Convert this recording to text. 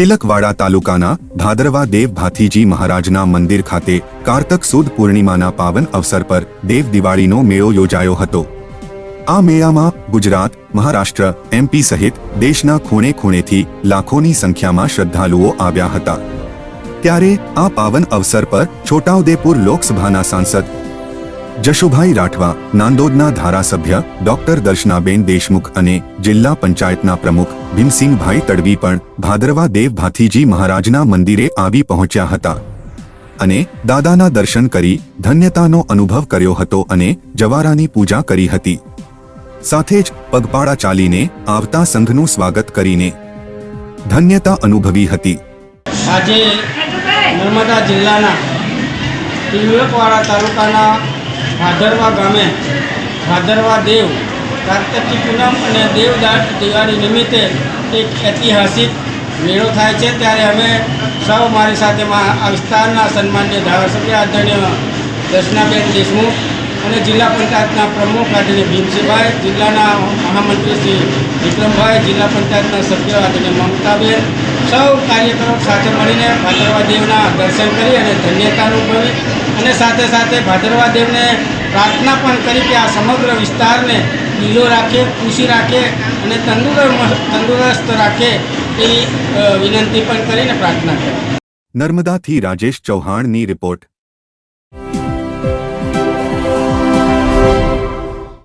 તિલકવાડા તાલુકાના ભાદરવા દેવ ભાથીજી મહારાજના મંદિર ખાતે કારતક સુદ પૂર્ણિમાના પાવન અવસર પર દેવ દિવાળીનો મેળો યોજાયો હતો. આ મેળામાં ગુજરાત, મહારાષ્ટ્ર એમપી સહિત દેશના ખૂણે ખૂણેથી લાખોની સંખ્યામાં શ્રદ્ધાળુઓ આવ્યા હતા. ત્યારે આ પાવન અવસર પર છોટાઉદેપુર લોકસભાના સાંસદ જશુભાઈ રાઠવા, નાંદોદના ધારાસભ્ય, ડોક્ટર દર્શનાબેન દેશમુખ અને જિલ્લા પંચાયતના પ્રમુખ ભીમસિંહભાઈ તડવી પણ ભાદરવા દેવ ભાથીજી મહારાજના મંદિરે આવી પહોંચ્યા હતા. અને દાદાના દર્શન કરી ધન્યતાનો અનુભવ કર્યો હતો અને જવારાની પૂજા કરી હતી. સાથે જ પગપાળા ચાલીને આવતા સંઘનું સ્વાગત કરીને ધન્યતા અનુભવી હતી. આજે નર્મદા જિલ્લાના તિલકવાડા તાલુકાના ભાદરવા ગામે ભાદરવા દેવ કાર્તિકી પૂનમ અને દેવદાસ દિવાળી નિમિત્તે એક ઐતિહાસિક મેળો થાય છે. ત્યારે અમે સૌ મારી સાથે આ વિસ્તારના સન્માનીય ધારાસભ્ય આદરણીય દર્શનાબેન દેશમુખ અને જિલ્લા પંચાયતના પ્રમુખ આદરણીય ભીમસિંહભાઈ, જિલ્લાના મહામંત્રી શ્રી વિક્રમભાઈ, જિલ્લા પંચાયતના સભ્ય આદરણીય મમતાબેન સૌ કાર્યકરો સાથે મળીને ભાદરવા દેવના દર્શન કરી અને ધન્યતા અનુભવી. અને સાથે સાથે ભાદરવા દેવને પ્રાર્થના પણ કરી કે આ સમગ્ર વિસ્તારને લીલો રાખે, ખુશી રાખે અને તંદુરસ્ત તંદુરસ્ત રાખે તેવી વિનંતી પણ કરીને પ્રાર્થના કરી. નર્મદાથી રાજેશ ચૌહાણની રિપોર્ટ.